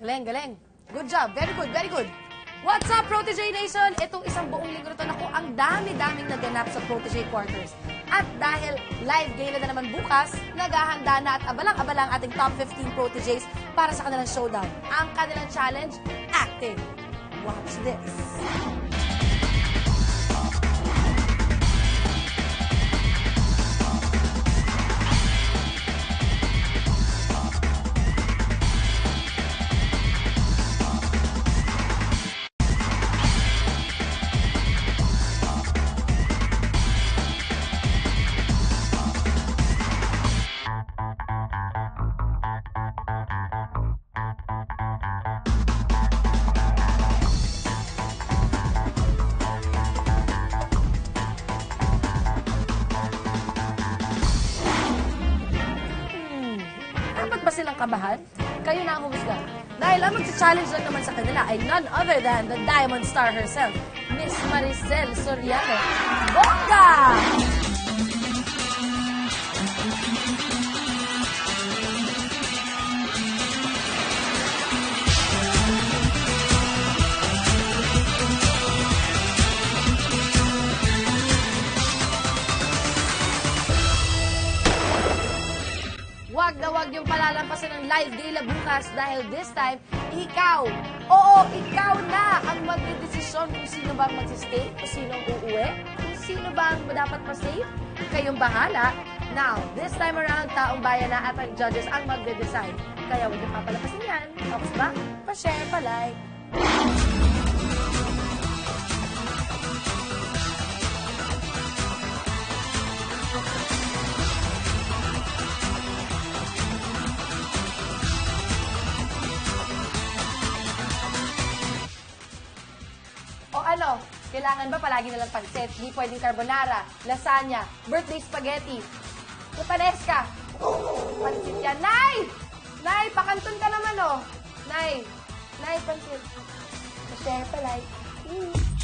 Galing, galing. Good job. Very good, very good. What's up, Protege Nation? Itong isang buong linggo na naku, ang dami-daming naganap sa Protege Quarters. At dahil live game na naman bukas, naghahanda na at abalang-abalang ating top 15 Proteges para sa kanilang showdown. Ang kanilang challenge, acting. Watch this. Ba silang kabahan? Kayo na ang humusga. Dahil ang magsa-challenge lang naman sa kanila ay none other than the Diamond Star herself, Miss Maricel Soriano. Bongga! Wag na wag yung palalampasan ng live gala bukas dahil this time, ikaw, oo, ikaw na ang magdidesisyon kung sino ba ang magsistay, kung sino ang uuwi, kung sino ba ang dapat pa-save. Kayong bahala. Now, this time around, taong bayan na at ang judges ang magde-decide. Kaya huwag yung papalapasin yan. Tapos ba? Pa-share, pa-like. Kailangan ba palagi na lang pansit? Di pwedeng carbonara, lasagna, birthday spaghetti. Pupaneska. Pansit yan. Nay! Nay, pakanton ka naman, oh. Nay. Nay, pansit. Pa-share pa, like. Mm.